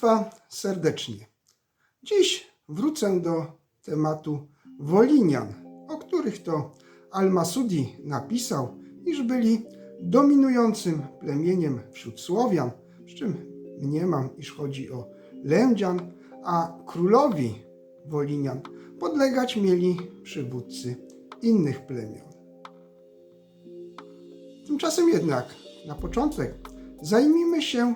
Państwa serdecznie. Dziś wrócę do tematu Wolinian, o których to Al-Masudi napisał, iż byli dominującym plemieniem wśród Słowian, przy czym mniemam, iż chodzi o Lędzian, a królowi Wolinian podlegać mieli przywódcy innych plemion. Tymczasem jednak na początek zajmijmy się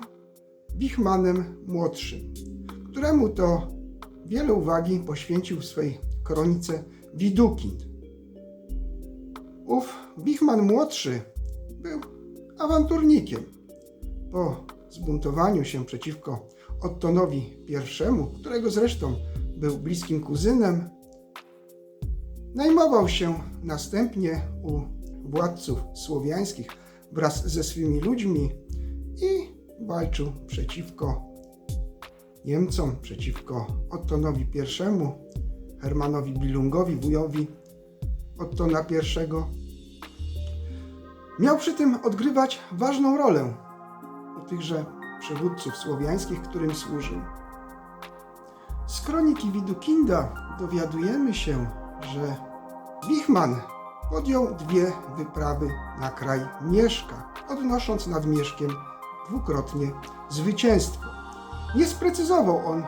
Wichmanem Młodszym, któremu to wiele uwagi poświęcił w swej kronice Widukind. Ów Wichman Młodszy był awanturnikiem. Po zbuntowaniu się przeciwko Ottonowi I, którego zresztą był bliskim kuzynem, najmował się następnie u władców słowiańskich wraz ze swymi ludźmi walczył przeciwko Niemcom, przeciwko Ottonowi I, Hermanowi Bilungowi, wujowi Ottona I. Miał przy tym odgrywać ważną rolę u tychże przywódców słowiańskich, którym służył. Z kroniki Widukinda dowiadujemy się, że Wichman podjął dwie wyprawy na kraj Mieszka, odnosząc nad Mieszkiem dwukrotnie zwycięstwo. Nie sprecyzował on,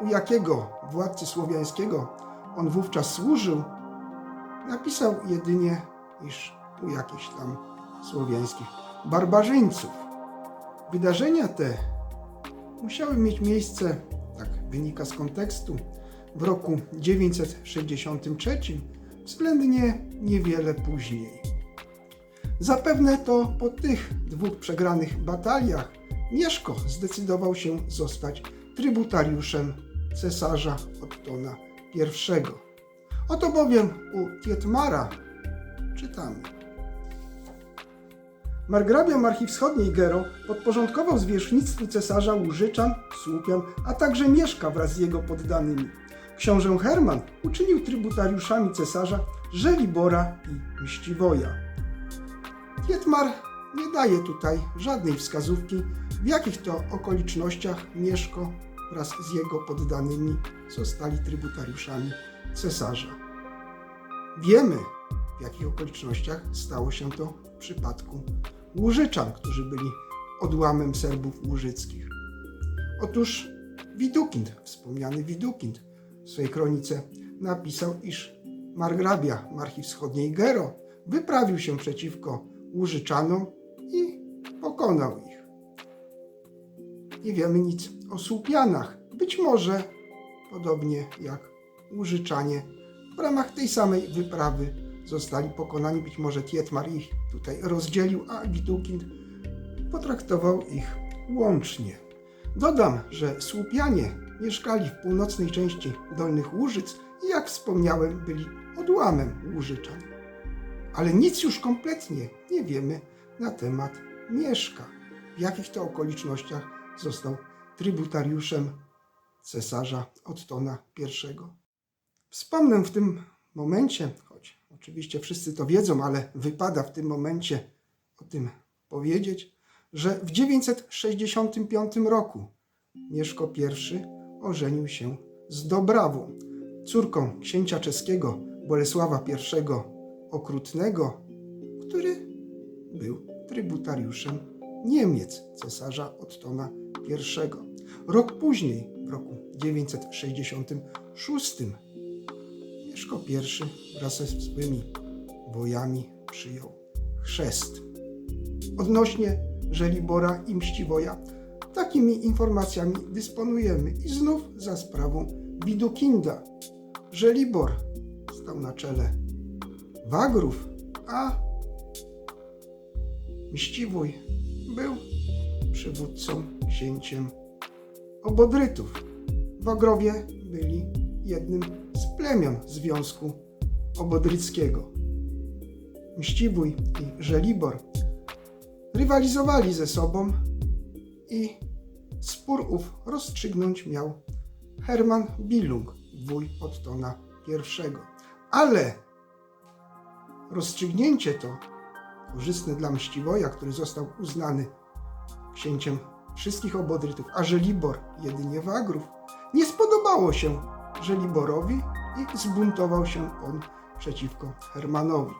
u jakiego władcy słowiańskiego on wówczas służył. Napisał jedynie, iż u jakichś tam słowiańskich barbarzyńców. Wydarzenia te musiały mieć miejsce, tak wynika z kontekstu, w roku 963, względnie niewiele później. Zapewne to po tych dwóch przegranych bataliach Mieszko zdecydował się zostać trybutariuszem cesarza Ottona I. Oto bowiem u Tietmara czytamy. Margrabia Marchi Wschodniej Gero podporządkował zwierzchnictwu cesarza Łużyczan, Słupian, a także Mieszka wraz z jego poddanymi. Książę Herman uczynił trybutariuszami cesarza Żelibora i Mściwoja. Tietmar nie daje tutaj żadnej wskazówki, w jakich to okolicznościach Mieszko wraz z jego poddanymi zostali trybutariuszami cesarza. Wiemy, w jakich okolicznościach stało się to w przypadku Łużyczan, którzy byli odłamem Serbów łużyckich. Otóż Widukind, wspomniany Widukind w swojej kronice napisał, iż margrabia Marchi Wschodniej Gero wyprawił się przeciwko Łużyczanom i pokonał ich. Nie wiemy nic o Słupianach. Być może, podobnie jak Łużyczanie, w ramach tej samej wyprawy zostali pokonani. Być może Tietmar ich tutaj rozdzielił, a Widukind potraktował ich łącznie. Dodam, że Słupianie mieszkali w północnej części Dolnych Łużyc i jak wspomniałem, byli odłamem Łużyczan. Ale nic już kompletnie nie wiemy na temat Mieszka. W jakich to okolicznościach został trybutariuszem cesarza Ottona I. Wspomnę w tym momencie, choć oczywiście wszyscy to wiedzą, ale wypada w tym momencie o tym powiedzieć, że w 965 roku Mieszko I ożenił się z Dobrawą, córką księcia czeskiego Bolesława I Okrutnego, który był trybutariuszem Niemiec cesarza Ottona I. Rok później, w roku 966, Mieszko I wraz ze swymi wojami przyjął chrzest. Odnośnie Żelibora i Mściwoja, takimi informacjami dysponujemy i znów za sprawą Widukinda. Żelibor stał na czele Wagrów, a Mściwój był przywódcą księciem Obodrytów. Wagrowie byli jednym z plemion Związku Obodryckiego. Mściwój i Żelibor rywalizowali ze sobą i spór ów rozstrzygnąć miał Herman Billung, wuj Ottona I. Ale rozstrzygnięcie to korzystne dla Mściwoja, który został uznany księciem wszystkich obodrytów, a Żelibor jedynie Wagrów. Nie spodobało się Żeliborowi i zbuntował się on przeciwko Hermanowi.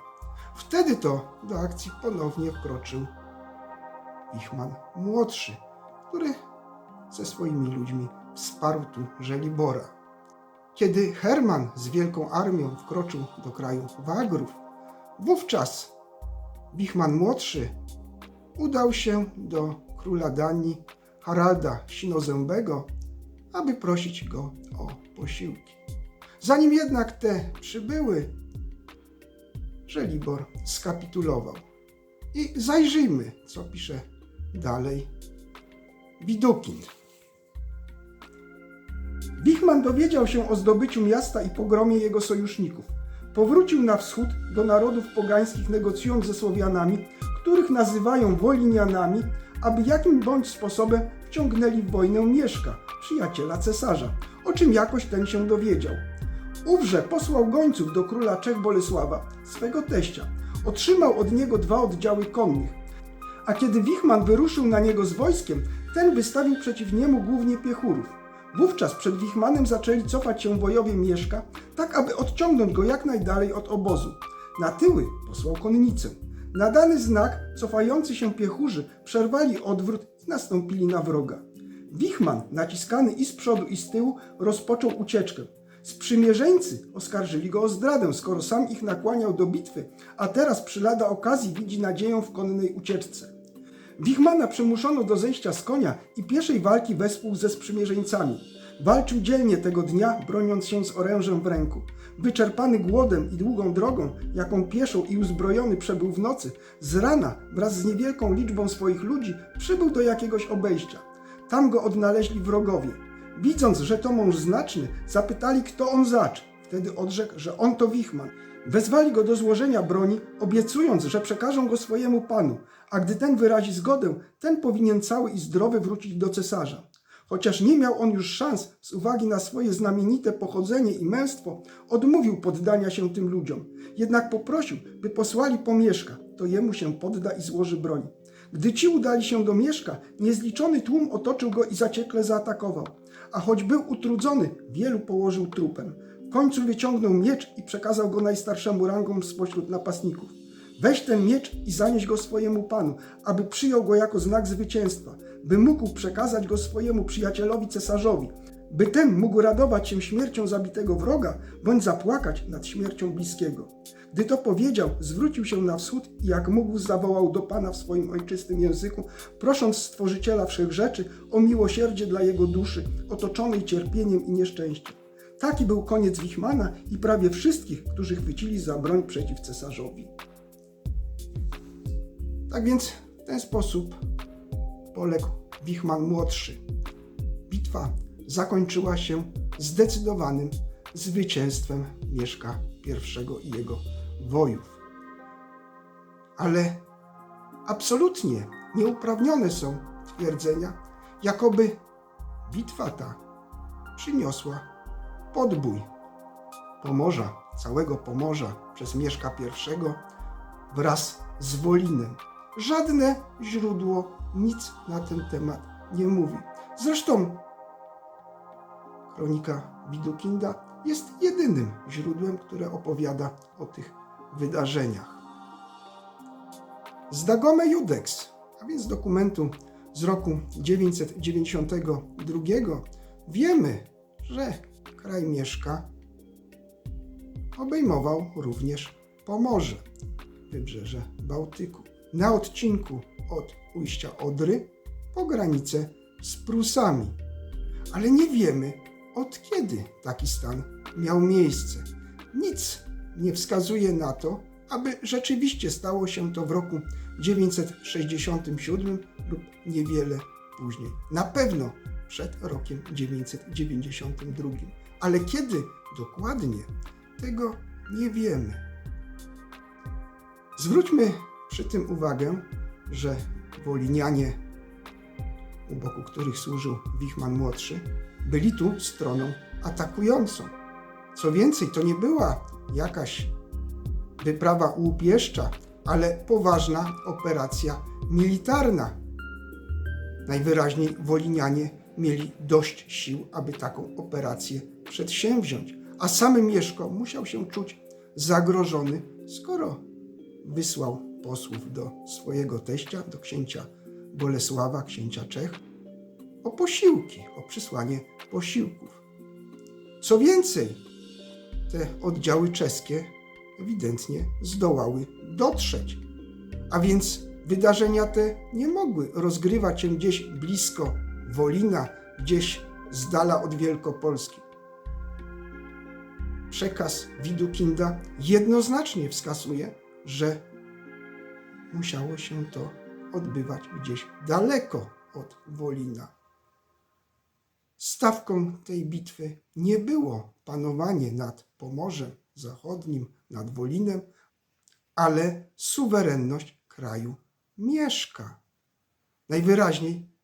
Wtedy to do akcji ponownie wkroczył Wichman młodszy, który ze swoimi ludźmi wsparł tu Żelibora. Kiedy Herman z wielką armią wkroczył do kraju Wagrów, wówczas Wichman młodszy udał się do króla Danii Haralda Sinozębego, aby prosić go o posiłki. Zanim jednak te przybyły, Żelibor skapitulował. I zajrzyjmy, co pisze dalej Widukind. Wichman dowiedział się o zdobyciu miasta i pogromie jego sojuszników. Powrócił na wschód do narodów pogańskich, negocjując ze Słowianami, których nazywają Wolinianami, aby jakim bądź sposobem wciągnęli w wojnę Mieszka, przyjaciela cesarza, o czym jakoś ten się dowiedział. Ówrze posłał gońców do króla Czech Bolesława, swego teścia. Otrzymał od niego dwa oddziały konnych. A kiedy Wichman wyruszył na niego z wojskiem, ten wystawił przeciw niemu głównie piechurów. Wówczas przed Wichmanem zaczęli cofać się wojowie Mieszka, tak aby odciągnąć go jak najdalej od obozu. Na tyły posłał konnicę. Na dany znak cofający się piechurzy przerwali odwrót i nastąpili na wroga. Wichman, naciskany i z przodu i z tyłu, rozpoczął ucieczkę. Sprzymierzeńcy oskarżyli go o zdradę, skoro sam ich nakłaniał do bitwy, a teraz przy lada okazji widzi nadzieję w konnej ucieczce. Wichmana przymuszono do zejścia z konia i pieszej walki wespół ze sprzymierzeńcami. Walczył dzielnie tego dnia, broniąc się z orężem w ręku. Wyczerpany głodem i długą drogą, jaką pieszą i uzbrojony przebył w nocy, z rana wraz z niewielką liczbą swoich ludzi przybył do jakiegoś obejścia. Tam go odnaleźli wrogowie. Widząc, że to mąż znaczny, zapytali, kto on zacz. Wtedy odrzekł, że on to Wichman. Wezwali go do złożenia broni, obiecując, że przekażą go swojemu panu, a gdy ten wyrazi zgodę, ten powinien cały i zdrowy wrócić do cesarza. Chociaż nie miał on już szans z uwagi na swoje znamienite pochodzenie i męstwo, odmówił poddania się tym ludziom. Jednak poprosił, by posłali po Mieszka, to jemu się podda i złoży broń. Gdy ci udali się do Mieszka, niezliczony tłum otoczył go i zaciekle zaatakował. A choć był utrudzony, wielu położył trupem. Końcu wyciągnął miecz i przekazał go najstarszemu rangą spośród napastników. Weź ten miecz i zanieś go swojemu panu, aby przyjął go jako znak zwycięstwa, by mógł przekazać go swojemu przyjacielowi cesarzowi, by ten mógł radować się śmiercią zabitego wroga, bądź zapłakać nad śmiercią bliskiego. Gdy to powiedział, zwrócił się na wschód i jak mógł zawołał do Pana w swoim ojczystym języku, prosząc Stworzyciela Wszechrzeczy o miłosierdzie dla jego duszy, otoczonej cierpieniem i nieszczęściem. Taki był koniec Wichmana i prawie wszystkich, którzy chwycili za broń przeciw cesarzowi. Tak więc w ten sposób poległ Wichman młodszy. Bitwa zakończyła się zdecydowanym zwycięstwem Mieszka I i jego wojów. Ale absolutnie nieuprawnione są twierdzenia, jakoby bitwa ta przyniosła podbój Pomorza, całego Pomorza przez Mieszka I wraz z Wolinem. Żadne źródło nic na ten temat nie mówi. Zresztą kronika Widukinda jest jedynym źródłem, które opowiada o tych wydarzeniach. Z Dagome Judex, a więc dokumentu z roku 992, wiemy, że kraj Mieszka obejmował również Pomorze, wybrzeże Bałtyku. Na odcinku od ujścia Odry po granicę z Prusami. Ale nie wiemy, od kiedy taki stan miał miejsce. Nic nie wskazuje na to, aby rzeczywiście stało się to w roku 967 lub niewiele później. Na pewno przed rokiem 992. Ale kiedy dokładnie, tego nie wiemy. Zwróćmy przy tym uwagę, że Wolinianie, u boku których służył Wichman młodszy, byli tu stroną atakującą. Co więcej, to nie była jakaś wyprawa łupieszcza, ale poważna operacja militarna. Najwyraźniej Wolinianie mieli dość sił, aby taką operację przedsięwziąć, a sam Mieszko musiał się czuć zagrożony, skoro wysłał posłów do swojego teścia, do księcia Bolesława, księcia Czech, o posiłki, o przysłanie posiłków. Co więcej, te oddziały czeskie ewidentnie zdołały dotrzeć, a więc wydarzenia te nie mogły rozgrywać się gdzieś blisko Wolina, gdzieś z dala od Wielkopolski. Przekaz Widukinda jednoznacznie wskazuje, że musiało się to odbywać gdzieś daleko od Wolina. Stawką tej bitwy nie było panowanie nad Pomorzem Zachodnim, nad Wolinem, ale suwerenność kraju Mieszka. Najwyraźniej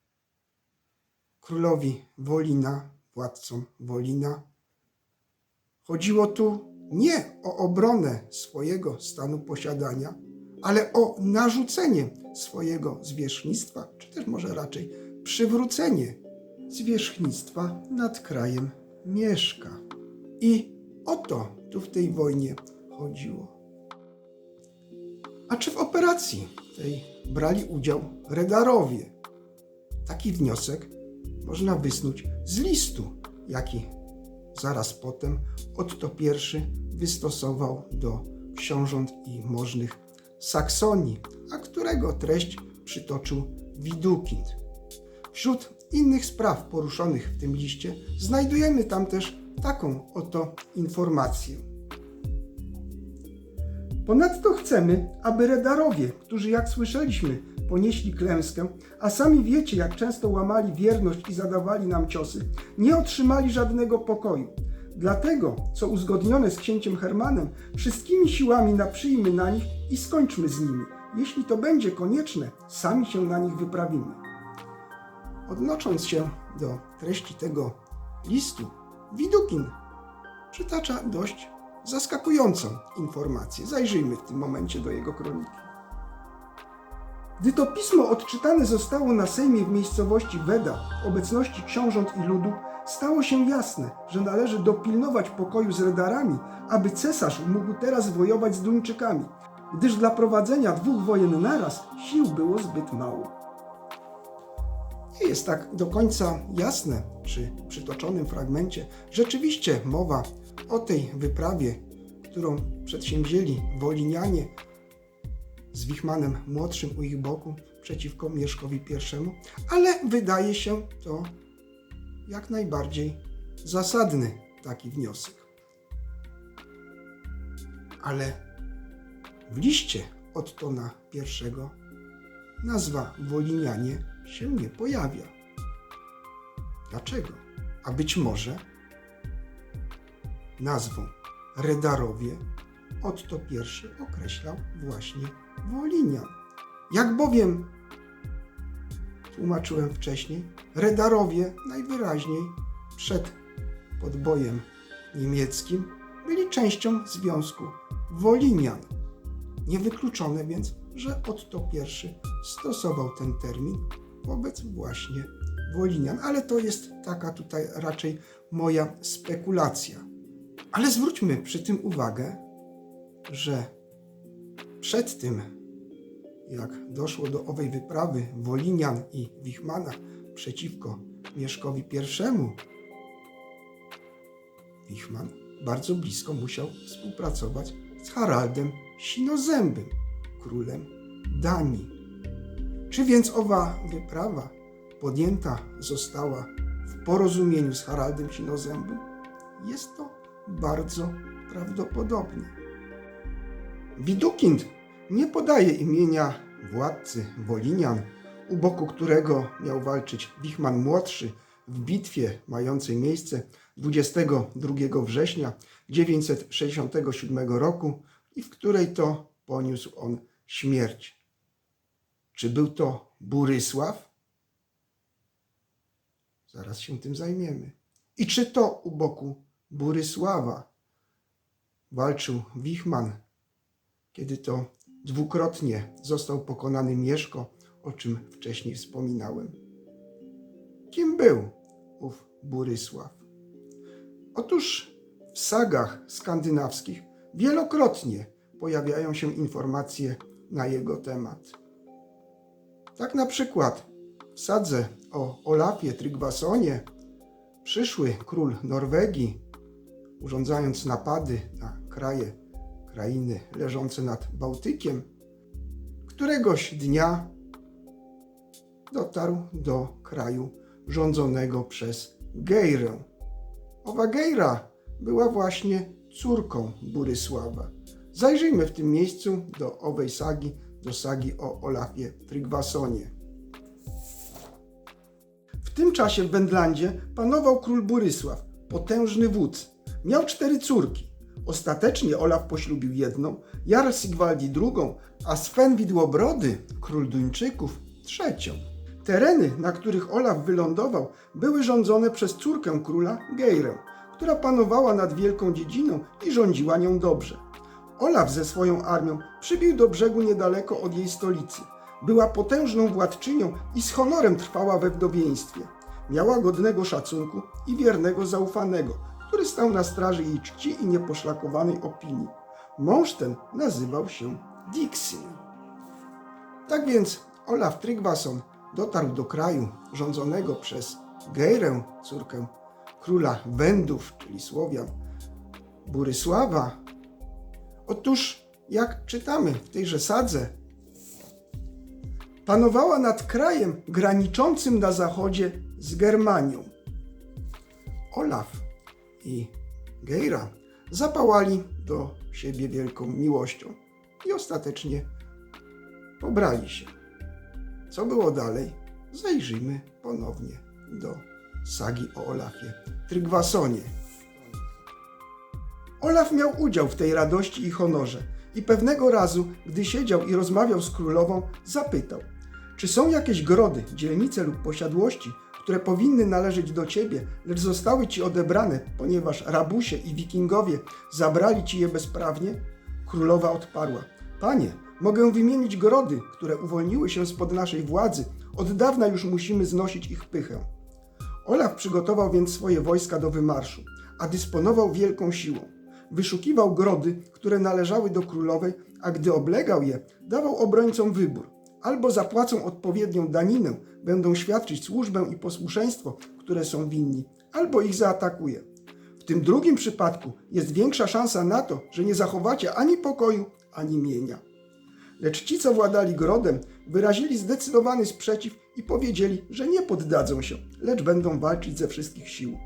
królowi Wolina, władcom Wolina, chodziło tu nie o obronę swojego stanu posiadania, ale o narzucenie swojego zwierzchnictwa, czy też może raczej przywrócenie zwierzchnictwa nad krajem Mieszka. I o to tu w tej wojnie chodziło. A czy w operacji tej brali udział redarowie? Taki wniosek można wysnuć z listu, jaki zaraz potem Otto I wystosował do książąt i możnych Saksonii, a którego treść przytoczył Widukind. Wśród innych spraw poruszonych w tym liście znajdujemy tam też taką oto informację. Ponadto chcemy, aby redarowie, którzy jak słyszeliśmy, ponieśli klęskę, a sami wiecie, jak często łamali wierność i zadawali nam ciosy, nie otrzymali żadnego pokoju. Dlatego, co uzgodnione z księciem Hermanem, wszystkimi siłami naprzyjmy na nich i skończmy z nimi. Jeśli to będzie konieczne, sami się na nich wyprawimy. Odnosząc się do treści tego listu, Widukin przytacza dość zaskakującą informację. Zajrzyjmy w tym momencie do jego kroniki. Gdy to pismo odczytane zostało na Sejmie w miejscowości Weda, w obecności książąt i ludu, stało się jasne, że należy dopilnować pokoju z redarami, aby cesarz mógł teraz wojować z Duńczykami, gdyż dla prowadzenia dwóch wojen naraz sił było zbyt mało. Nie jest tak do końca jasne, w przytoczonym fragmencie rzeczywiście mowa o tej wyprawie, którą przedsięwzięli Wolinianie z Wichmanem młodszym u ich boku przeciwko Mieszkowi I, ale wydaje się to jak najbardziej zasadny taki wniosek. Ale w liście Ottona I nazwa Wolinianie się nie pojawia. Dlaczego? A być może nazwą Redarowie Otto I określał właśnie Wolinian. Jak bowiem tłumaczyłem wcześniej, Redarowie najwyraźniej przed podbojem niemieckim byli częścią związku Wolinian. Niewykluczone więc, że Otto I stosował ten termin wobec właśnie Wolinian, ale to jest taka tutaj raczej moja spekulacja. Ale zwróćmy przy tym uwagę, że przed tym, jak doszło do owej wyprawy Wolinian i Wichmana przeciwko Mieszkowi I, Wichman bardzo blisko musiał współpracować z Haraldem Sinozębym, królem Danii. Czy więc owa wyprawa podjęta została w porozumieniu z Haraldem Sinozębym? Jest to bardzo prawdopodobne. Widukind nie podaje imienia władcy Wolinian, u boku którego miał walczyć Wichman młodszy w bitwie mającej miejsce 22 września 967 roku i w której to poniósł on śmierć. Czy był to Burysław? Zaraz się tym zajmiemy. I czy to u boku Burysława walczył Wichman, kiedy to dwukrotnie został pokonany Mieszko, o czym wcześniej wspominałem? kim był ów Burysław. Otóż w sagach skandynawskich wielokrotnie pojawiają się informacje na jego temat. Tak na przykład w sadze o Olafie Tryggvasonie przyszły król Norwegii, urządzając napady na kraje, krainy leżące nad Bałtykiem, któregoś dnia dotarł do kraju rządzonego przez Gejrę. Owa Gejra była właśnie córką Burysława. Zajrzyjmy w tym miejscu do owej sagi, do sagi o Olafie Tryggvasonie. W tym czasie w Wendlandzie panował król Burysław, potężny wódz. Miał cztery córki. Ostatecznie Olaf poślubił jedną, Jarl Sigvaldi drugą, a Sven Widłobrody, król Duńczyków, trzecią. Tereny, na których Olaf wylądował, były rządzone przez córkę króla, Geirę, która panowała nad wielką dziedziną i rządziła nią dobrze. Olaf ze swoją armią przybił do brzegu niedaleko od jej stolicy. Była potężną władczynią i z honorem trwała we wdowieństwie. Miała godnego szacunku i wiernego zaufanego, który stał na straży jej czci i nieposzlakowanej opinii. Mąż ten nazywał się Dixin. Tak więc Olaf Tryggvason dotarł do kraju rządzonego przez Geirę, córkę króla Wendów, czyli Słowian, Burysława. Otóż, jak czytamy w tejże sadze, panowała nad krajem graniczącym na zachodzie z Germanią. Olaf i Geira zapałali do siebie wielką miłością i ostatecznie pobrali się. Co było dalej? Zajrzyjmy ponownie do sagi o Olafie Tryggvasonie. Olaf miał udział w tej radości i honorze i pewnego razu, gdy siedział i rozmawiał z królową, zapytał, czy są jakieś grody, dzielnice lub posiadłości, które powinny należeć do ciebie, lecz zostały ci odebrane, ponieważ rabusie i wikingowie zabrali ci je bezprawnie? Królowa odparła: Panie, mogę wymienić grody, które uwolniły się spod naszej władzy. Od dawna już musimy znosić ich pychę. Olaf przygotował więc swoje wojska do wymarszu, a dysponował wielką siłą. Wyszukiwał grody, które należały do królowej, a gdy oblegał je, dawał obrońcom wybór. Albo zapłacą odpowiednią daninę, będą świadczyć służbę i posłuszeństwo, które są winni, albo ich zaatakuje. W tym drugim przypadku jest większa szansa na to, że nie zachowacie ani pokoju, ani mienia. Lecz ci, co władali grodem, wyrazili zdecydowany sprzeciw i powiedzieli, że nie poddadzą się, lecz będą walczyć ze wszystkich sił.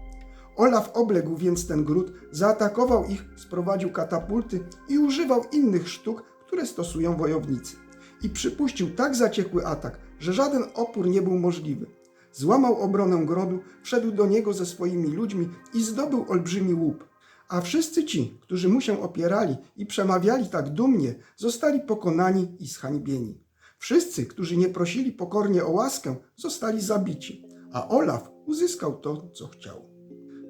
Olaf obległ więc ten gród, zaatakował ich, sprowadził katapulty i używał innych sztuk, które stosują wojownicy. I przypuścił tak zaciekły atak, że żaden opór nie był możliwy. Złamał obronę grodu, wszedł do niego ze swoimi ludźmi i zdobył olbrzymi łup. A wszyscy ci, którzy mu się opierali i przemawiali tak dumnie, zostali pokonani i zhańbieni. Wszyscy, którzy nie prosili pokornie o łaskę, zostali zabici, a Olaf uzyskał to, co chciał.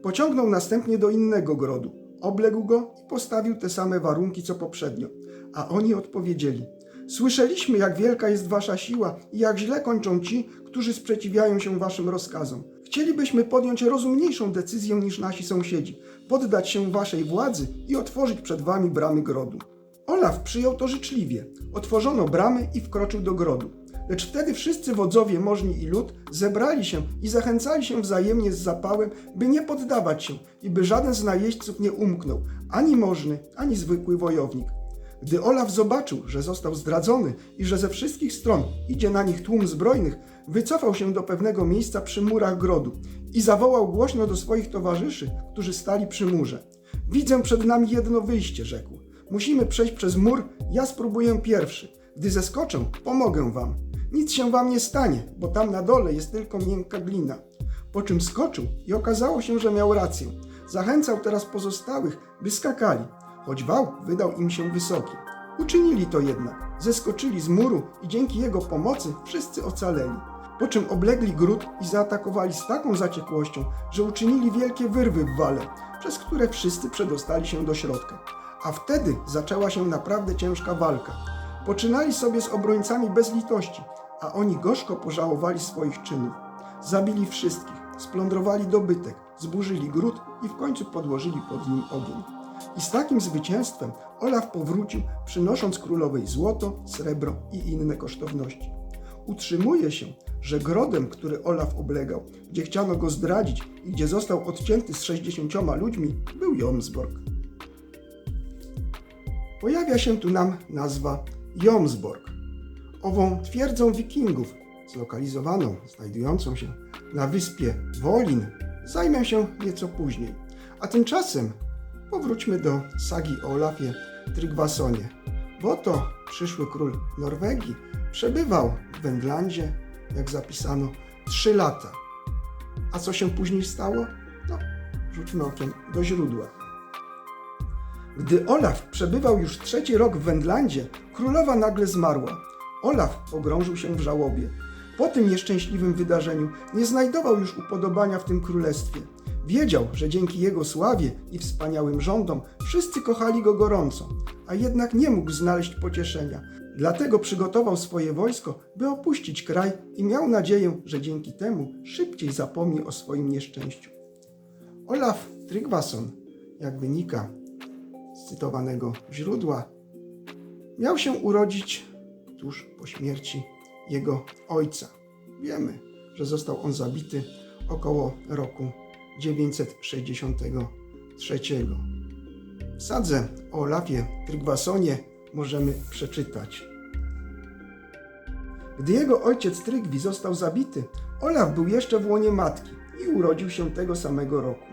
Pociągnął następnie do innego grodu, obległ go i postawił te same warunki co poprzednio, a oni odpowiedzieli: Słyszeliśmy, jak wielka jest wasza siła i jak źle kończą ci, którzy sprzeciwiają się waszym rozkazom. Chcielibyśmy podjąć rozumniejszą decyzję niż nasi sąsiedzi, poddać się waszej władzy i otworzyć przed wami bramy grodu. Olaf przyjął to życzliwie. Otworzono bramy i wkroczył do grodu. Lecz wtedy wszyscy wodzowie możni i lud zebrali się i zachęcali się wzajemnie z zapałem, by nie poddawać się i by żaden z najeźdźców nie umknął, ani możny, ani zwykły wojownik. Gdy Olaf zobaczył, że został zdradzony i że ze wszystkich stron idzie na nich tłum zbrojnych, wycofał się do pewnego miejsca przy murach grodu i zawołał głośno do swoich towarzyszy, którzy stali przy murze. Widzę przed nami jedno wyjście, rzekł. Musimy przejść przez mur, ja spróbuję pierwszy. Gdy zeskoczę, pomogę wam. Nic się wam nie stanie, bo tam na dole jest tylko miękka glina. Po czym skoczył i okazało się, że miał rację. Zachęcał teraz pozostałych, by skakali, choć wał wydał im się wysoki. Uczynili to jednak. Zeskoczyli z muru i dzięki jego pomocy wszyscy ocaleli. Po czym oblegli gród i zaatakowali z taką zaciekłością, że uczynili wielkie wyrwy w wale, przez które wszyscy przedostali się do środka. A wtedy zaczęła się naprawdę ciężka walka. Poczynali sobie z obrońcami bez litości, a oni gorzko pożałowali swoich czynów. Zabili wszystkich, splądrowali dobytek, zburzyli gród i w końcu podłożyli pod nim ogień. I z takim zwycięstwem Olaf powrócił, przynosząc królowej złoto, srebro i inne kosztowności. Utrzymuje się, że grodem, który Olaf oblegał, gdzie chciano go zdradzić i gdzie został odcięty z 60 ludźmi, był Jomsborg. Pojawia się tu nam nazwa Jomsborg. Ową twierdzą wikingów, zlokalizowaną, znajdującą się na wyspie Wolin, zajmę się nieco później. A tymczasem powróćmy do sagi o Olafie Tryggvasonie. Bo oto przyszły król Norwegii przebywał w Wendlandzie, jak zapisano, trzy lata. A co się później stało? No, rzućmy okiem do źródła. Gdy Olaf przebywał już trzeci rok w Wendlandzie, królowa nagle zmarła. Olaf pogrążył się w żałobie. Po tym nieszczęśliwym wydarzeniu nie znajdował już upodobania w tym królestwie. Wiedział, że dzięki jego sławie i wspaniałym rządom wszyscy kochali go gorąco, a jednak nie mógł znaleźć pocieszenia. Dlatego przygotował swoje wojsko, by opuścić kraj i miał nadzieję, że dzięki temu szybciej zapomni o swoim nieszczęściu. Olaf Tryggvason, jak wynika z cytowanego źródła, miał się urodzić tuż po śmierci jego ojca. Wiemy, że został on zabity około roku 963. W sadze o Olafie Tryggvasonie możemy przeczytać. Gdy jego ojciec Trygwi został zabity, Olaf był jeszcze w łonie matki i urodził się tego samego roku.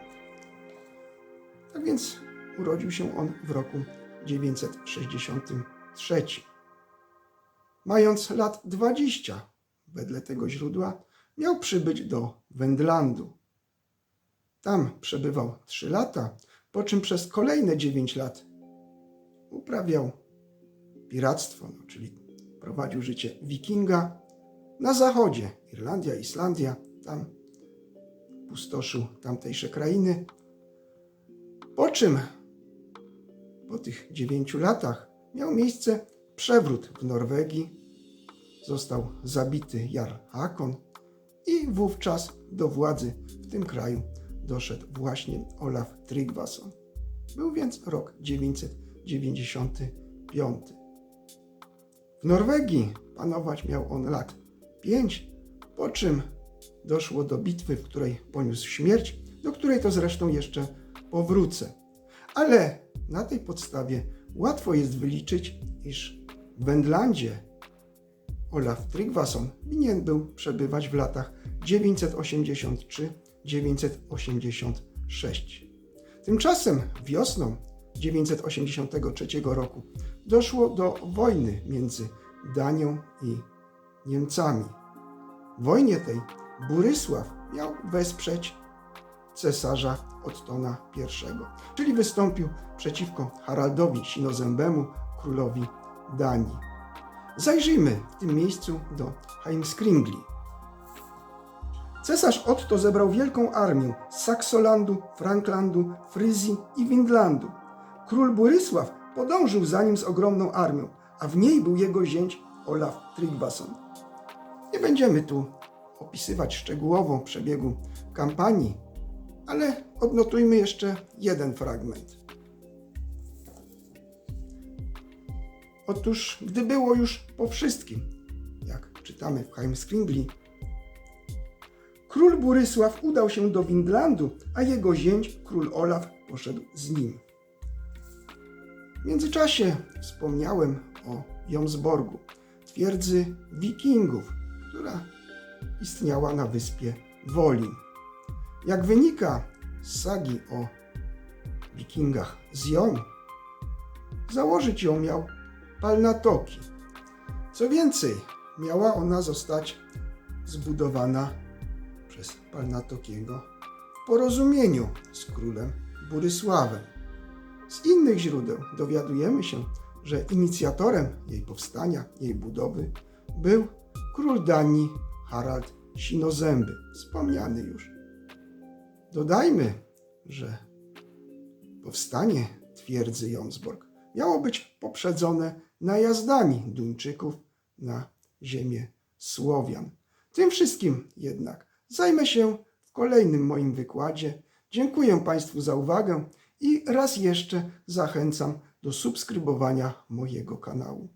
Tak więc urodził się on w roku 963. Mając lat 20, wedle tego źródła, miał przybyć do Wendlandu. Tam przebywał 3 lata, po czym przez kolejne 9 lat uprawiał piractwo, no, czyli prowadził życie wikinga na zachodzie, Irlandia, Islandia, tam pustoszył tamtejsze krainy. Po czym po tych 9 latach miał miejsce przewrót w Norwegii. Został zabity Jarl Hakon i wówczas do władzy w tym kraju doszedł właśnie Olaf Tryggvason. Był więc rok 995. W Norwegii panować miał on lat 5, po czym doszło do bitwy, w której poniósł śmierć, do której to zresztą jeszcze powrócę. Ale na tej podstawie łatwo jest wyliczyć, iż w Wendlandzie Olaf Tryggvason winien był przebywać w latach 983-986. Tymczasem wiosną 983 roku doszło do wojny między Danią i Niemcami. W wojnie tej Burysław miał wesprzeć cesarza Ottona I, czyli wystąpił przeciwko Haraldowi Sinozębemu, królowi Danii. Zajrzyjmy w tym miejscu do Heimskringli. Cesarz Otto zebrał wielką armię z Saksolandu, Franklandu, Fryzji i Windlandu. Król Burysław podążył za nim z ogromną armią, a w niej był jego zięć Olaf Tryggvason. Nie będziemy tu opisywać szczegółowo przebiegu kampanii, ale odnotujmy jeszcze jeden fragment. Otóż, gdy było już po wszystkim, jak czytamy w Heimskringli, król Burysław udał się do Windlandu, a jego zięć, król Olaf, poszedł z nim. W międzyczasie wspomniałem o Jomsborgu, twierdzy wikingów, która istniała na wyspie Wolin. Jak wynika z sagi o wikingach z Jon, założyć ją miał Palnatoki. Co więcej, miała ona zostać zbudowana przez Palnatokiego w porozumieniu z królem Burysławem. Z innych źródeł dowiadujemy się, że inicjatorem jej powstania, jej budowy był król Danii Harald Sinozęby, wspomniany już. Dodajmy, że powstanie twierdzy Jomsborg miało być poprzedzone najazdami Duńczyków na ziemię Słowian. Tym wszystkim jednak zajmę się w kolejnym moim wykładzie. Dziękuję Państwu za uwagę i raz jeszcze zachęcam do subskrybowania mojego kanału.